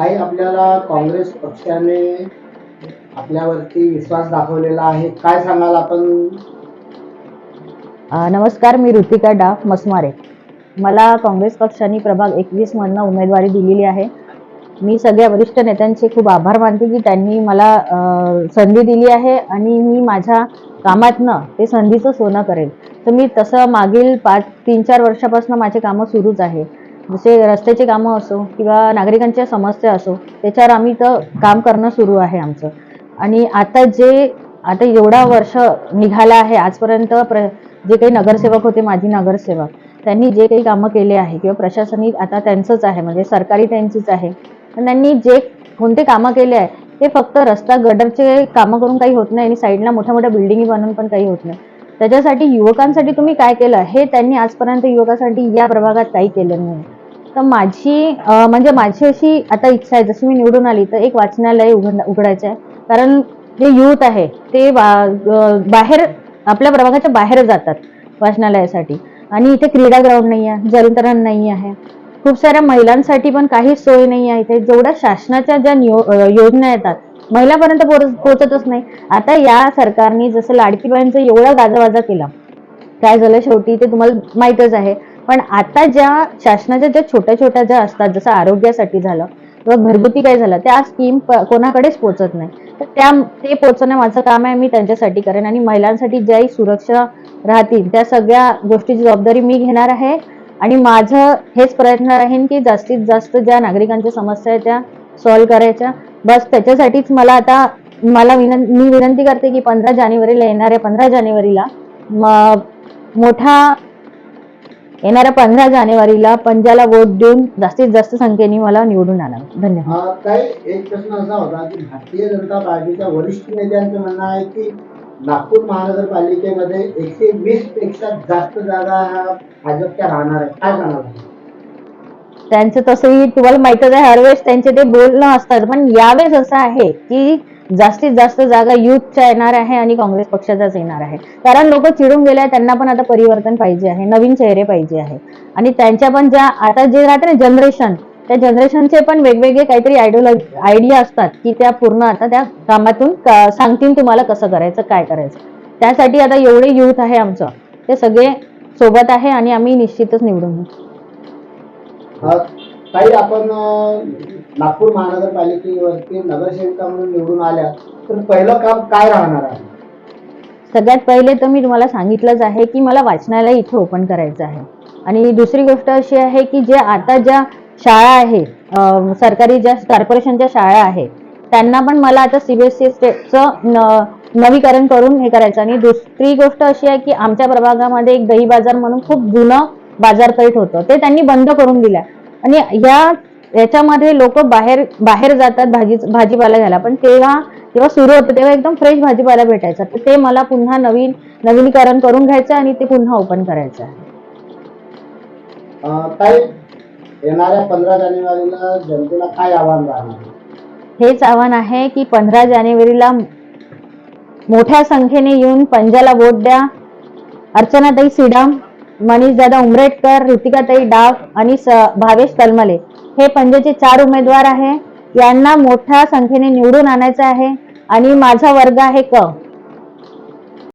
काही आपल्याला काँग्रेस पक्षाने आपल्यावरती विश्वास दाखवलेला आहे काय सांगाल आपण? नमस्कार मी ऋतिका डाफ मसमारे. मला काँग्रेस पक्षाने प्रभाग एकवीस मधनं उमेदवारी दिलेली आहे. मी सगळ्या वरिष्ठ नेत्यांचे खूप आभार मानते की त्यांनी मला संधी दिली आहे आणि मी माझ्या कामातनं ते संधीचं सोनं करेल. तर मी तसं मागील पाच तीन चार वर्षापासून माझे कामं सुरूच आहे. जसे रस्त्याचे कामं असो किंवा नागरिकांच्या समस्या असो त्याच्यावर आम्ही तर काम करणं सुरू आहे आमचं. आणि आता जे आता एवढा वर्ष निघाला आहे आजपर्यंत प्र जे काही नगरसेवक होते माजी नगरसेवक त्यांनी जे काही कामं केले आहे किंवा प्रशासनिक आता त्यांचंच आहे म्हणजे सरकारी त्यांचीच आहे. पण त्यांनी जे कोणते कामं केले आहे ते फक्त रस्ता गडरचे कामं करून काही होत नाही आणि साईडला मोठ्या मोठ्या बिल्डिंगी बनवून पण काही होत नाही. त्याच्यासाठी युवकांसाठी तुम्ही काय केलं हे त्यांनी आजपर्यंत युवकासाठी या प्रभागात काही केलं नाही. तर माझी म्हणजे माझी अशी आता इच्छा आहे जशी मी निवडून आली तर एक वाचनालय उघड उघडायचं आहे. कारण जे युथ आहे ते बा- बाहेर आपल्या प्रभागाच्या बाहेर जातात वाचनालयासाठी. आणि इथे क्रीडा ग्राउंड नाही आहे जलतरण नाही आहे. खूप साऱ्या महिलांसाठी पण काही सोय नाही आहे इथे. जेवढ्या शासनाच्या ज्या योजना येतात महिलापर्यंत पोहोचतच नाही. आता या सरकारने जसं लाडकी बहिणीचं एवढा गाजावाजा केला. काय झालं शेवटी ते तुम्हाला माहीतच आहे. पण आता ज्या शासनाच्या ज्या छोट्या छोट्या ज्या असतात जसं आरोग्यासाठी झालं किंवा घरगुती काय झालं त्या स्कीम कोणाकडेच पोहोचत नाही. तर त्या ते पोहोचणं माझं काम आहे मी त्यांच्यासाठी करेन आणि महिलांसाठी ज्याही सुरक्षा राहतील त्या सगळ्या गोष्टीची जबाबदारी मी घेणार आहे. आणि माझं हेच प्रयत्न राहीन की जास्तीत जास्त ज्या नागरिकांच्या समस्या आहेत त्या सॉल्व्ह करायच्या. बस त्याच्यासाठीच मला आता मला विनं मी विनंती करते की पंधरा जानेवारीला येणाऱ्या पंधरा जानेवारीला मोठा येणाऱ्या पंधरा जानेवारीला पंजाला वोट देऊन जास्तीत जास्त संख्येने मला निवडून आणावं. धन्यवाद. काही एक प्रश्न असा होता की भारतीय जनता पार्टीच्या वरिष्ठ नेत्यांचं म्हणणं आहे की नागपूर महानगरपालिकेमध्ये एकशे वीसपेक्षा जास्त जागा भाजपच्या राहणार आहेत. काय सांगाल? त्यांचं तसंही तुम्हाला माहितच आहे हरवेळेस त्यांचे ते बोलणं असतात. पण यावेळेस असं आहे की जास्तीत जास्त जागा युथच्या येणार आहे आणि काँग्रेस पक्षाचाच येणार आहे. कारण लोक चिडून गेले त्यांना पण आता परिवर्तन पाहिजे आहे नवीन चेहरे पाहिजे आहे. आणि त्यांच्या पण ज्या आता जे राहते ना जनरेशन त्या जनरेशनचे पण वेगवेगळे काहीतरी आयडिओलॉजी आयडिया असतात की त्या पूर्ण आता त्या कामातून का, सांगतील तुम्हाला कसं करायचं काय करायचं. त्यासाठी आता एवढे युथ आहे आमचं. ते सगळे सोबत आहे आणि आम्ही निश्चितच निवडून काही आपण नागपूर महानगरपालिकेवरती नगरसेविका म्हणून निवडून आल्या तर पहिलं काम काय राहणार आहे? सगळ्यात पहिले तर मी तुम्हाला सांगितलंच आहे की मला वाचनालय इथे ओपन करायचं आहे. आणि दुसरी गोष्ट अशी आहे की जे आता ज्या शाळा आहे सरकारी ज्या कॉर्पोरेशनच्या शाळा आहे त्यांना पण मला आता सीबीएसई स्टेटचं नवीकरण करून हे करायचं आणि दुसरी गोष्ट अशी आहे की आमच्या प्रभागामध्ये एक दही बाजार म्हणून खूप जुनं बाजारपेठ होतं. ते त्यांनी बंद करून दिलं आणि ह्या याच्यामध्ये लोक बाहेर बाहेर जातात भाजी भाजीपाला घ्यायला. पण तेव्हा जेव्हा सुरू होतं तेव्हा एकदम फ्रेश भाजीपाला भेटायचा. तर ते मला पुन्हा नवीन नवीनीकरण करून घ्यायचं आणि ते पुन्हा ओपन करायचं आहे. अं, ताई येणाऱ्या पंधरा जानेवारीला जनतेला काय आव्हान राहणार? हेच आव्हान आहे की पंधरा जानेवारीला मोठ्या संख्येने येऊन पंजाला वोट द्या. अर्चनाताई सिडाम मनीषदादा उमरेटकर ऋतिकाताई डाव आणि भावेश तलमले. हे पंजाचे चार उमेदवार आहे. यांना मोठ्या संख्येने निवडून आणायचं आहे आणि माझा वर्ग आहे क.